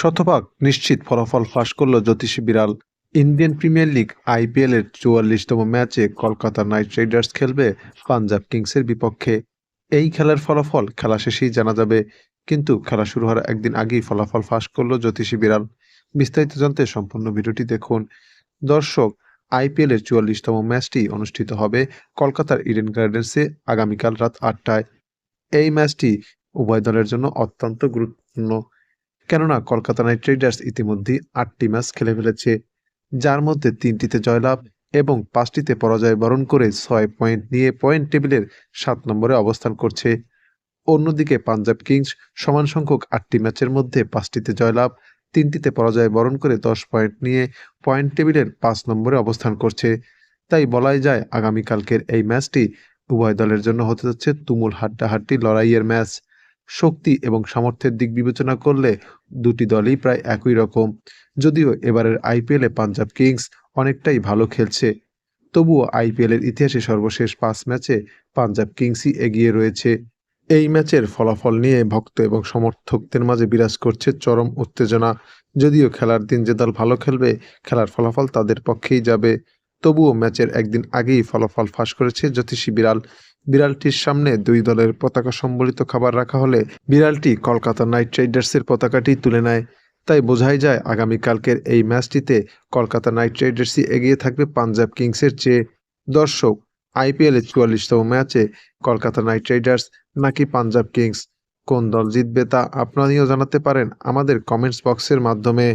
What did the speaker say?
শতভাগ নিশ্চিত ফলাফল ফাঁস করল জ্যোতিষী বিড়াল। ইন্ডিয়ান প্রিমিয়ার লিগ আইপিএল এর চুয়াল্লিশতম ম্যাচে কলকাতা নাইট রাইডার্স খেলবে পাঞ্জাব কিংসের বিপক্ষে। এই খেলার ফলাফল খেলা শেষেই জানা যাবে, কিন্তু খেলা শুরু হওয়ার একদিন আগেই ফলাফল ফাঁস করল জ্যোতিষী বিড়াল। বিস্তারিত জানতে সম্পূর্ণ ভিডিওটি দেখুন। দর্শক আইপিএল এর চুয়াল্লিশতম ম্যাচটি অনুষ্ঠিত হবে কলকাতার ইডেন গার্ডেন্সে আগামীকাল রাত আটটায়। এই ম্যাচটি উভয় দলের জন্য অত্যন্ত গুরুত্বপূর্ণ। কেননা কলকাতা নাইট রাইডার্স ইতিমধ্যে আটটি ম্যাচ খেলে ফেলেছে, যার মধ্যে তিনটিতে জয়লাভ এবং পাঁচটিতে পরাজয় বরণ করে ছয় পয়েন্ট নিয়ে পয়েন্ট টেবিলের সাত নম্বরে অবস্থান করছে। অন্যদিকে পাঞ্জাব কিংস সমান সংখ্যক আটটি ম্যাচের মধ্যে পাঁচটিতে জয়লাভ, তিনটিতে পরাজয় বরণ করে দশ পয়েন্ট নিয়ে পয়েন্ট টেবিলের পাঁচ নম্বরে অবস্থান করছে। তাই বলাই যায়, আগামীকালকের এই ম্যাচটি উভয় দলের জন্য হতে যাচ্ছে তুমুল হাড্ডাহাড্ডি লড়াইয়ের ম্যাচ। শক্তি এবং সামর্থ্যের দিক বিবেচনা করলে দুটি দলই প্রায় একই রকম। যদিও এবারের আইপিএলে পাঞ্জাব কিংস অনেকটাই ভালো খেলছে, তবুও আইপিএল এর ইতিহাসে সর্বশেষ পাঁচ ম্যাচে পাঞ্জাব কিংসই এগিয়ে রয়েছে। এই ম্যাচের ফলাফল নিয়ে ভক্ত এবং সমর্থকদের মাঝে বিরাজ করছে চরম উত্তেজনা। যদিও খেলার দিন যে দল ভালো খেলবে, খেলার ফলাফল তাদের পক্ষেই যাবে। তবুও ম্যাচের একদিন আগেই ফলাফল ফাঁস করেছে জ্যোতিষী বিড়াল। বিড়ালটির সামনে দুই দলের পতাকা সম্বলিত খাবার রাখা হলে বিড়ালটি কলকাতা নাইট রাইডার্সের পতাকাটি তুলে নেয়। তাই বোঝাই যায় আগামীকালকের এই ম্যাচটিতে কলকাতা নাইট রাইডার্সই এগিয়ে থাকবে পাঞ্জাব কিংসের চেয়ে। দর্শক, আইপিএল এর চুয়াল্লিশতম ম্যাচে কলকাতা নাইট রাইডার্স নাকি পাঞ্জাব কিংস? কোন দল জিতবে তা আপনারাও জানাতে পারেন আমাদের কমেন্টস বক্সের মাধ্যমে।